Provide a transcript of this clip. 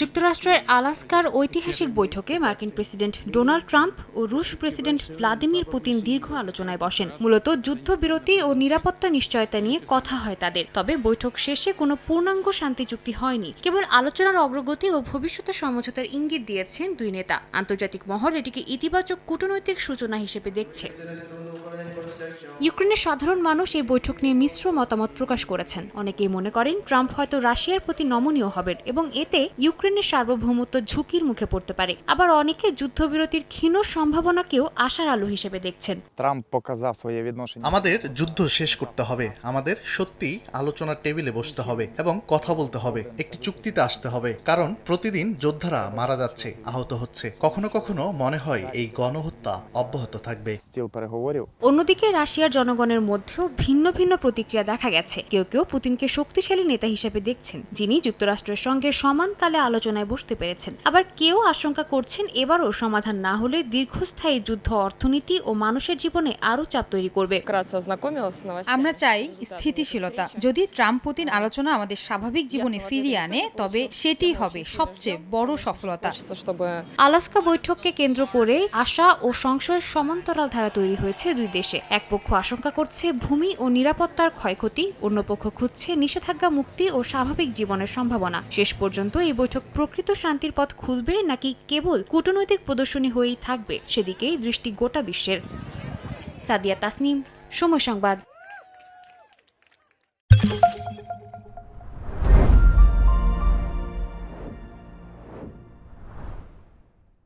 যুক্তরাষ্ট্রের আলাস্কার ঐতিহাসিক বৈঠকে মার্কিন প্রেসিডেন্ট ডোনাল্ড ট্রাম্প ও রুশ প্রেসিডেন্ট ভ্লাদিমির পুতিন দীর্ঘ আলোচনায় বসেন। মূলত যুদ্ধবিরতি ও নিরাপত্তা নিশ্চয়তা নিয়ে কথা হয় তাদের। তবে বৈঠক শেষে কোনো পূর্ণাঙ্গ শান্তি চুক্তি হয়নি। কেবল আলোচনার অগ্রগতি ও ভবিষ্যতের সমঝোতার ইঙ্গিত দিয়েছেন দুই নেতা। আন্তর্জাতিক মহল এটিকে ইতিবাচক কূটনৈতিক সূচনা হিসেবে দেখছে। ইউক্রেনের সাধারণ মানুষ এই বৈঠক নিয়ে মিশ্র মতামত প্রকাশ করেছেন। অনেকেই মনে করেন বলেন ট্রাম্প হয়তো রাশিয়ার প্রতি নমনীয় হবেন এবং এতে ইউক্রেনের সার্বভৌমত্ব ঝুঁকির মুখে পড়তে পারে। আবার অনেকে যুদ্ধবিরতির ক্ষীণ সম্ভাবনাকেও আশার আলো হিসেবে দেখছেন। আমাদের যুদ্ধ শেষ করতে হবে। আমাদের সত্যি আলোচনার টেবিলে বসতে হবে এবং কথা বলতে হবে। একটি চুক্তিতে আসতে হবে। কারণ প্রতিদিন যোদ্ধারা মারা যাচ্ছে আহত হচ্ছে। কখনো কখনো মনে হয় এই গণহত্যা অব্যাহত থাকবে। অন্যদিকে রাশিয়ার জনগণের মধ্যেও ভিন্ন ভিন্ন প্রতিক্রিয়া দেখা গেছে। কেউ কেউ পুতিনকে শক্তিশালী নেতা হিসেবে দেখছেন যিনি যুক্তরাষ্ট্রের সঙ্গে সমান তালে আলোচনায় বসতে পেরেছেন। আবার কেউ আশঙ্কা করছেন এবারও সমাধান না হলে দীর্ঘস্থায়ী যুদ্ধ অর্থনীতি ও মানুষের জীবনে আরও চাপ তৈরি করবে। আমরা চাই স্থিতিশীলতা। যদি ট্রাম্প পুতিন আলোচনা আমাদের স্বাভাবিক জীবনে ফিরিয়ে আনে তবে সেটি হবে সবচেয়ে বড় সফলতা। আলাস্কা বৈঠককে কেন্দ্র করে আশা ও সংশয়ের সমান্তরাল ধারা তৈরি হয়েছে দুই দেশে। এক পক্ষ আশঙ্কা করছে ভূমি ও নিরাপত্তার ক্ষয়ক্ষতি অন্য পক্ষ খুঁজছে নিষেধাজ্ঞা মুক্তি ও স্বাভাবিক জীবনের সম্ভাবনা। শেষ পর্যন্ত এই বৈঠক প্রকৃত শান্তির পথ খুলবে নাকি কেবল কূটনৈতিক প্রদর্শনী হয়েই থাকবে, সেদিকেই দৃষ্টি গোটা বিশ্বের। সাদিয়া তাসনিম, সময় সংবাদ।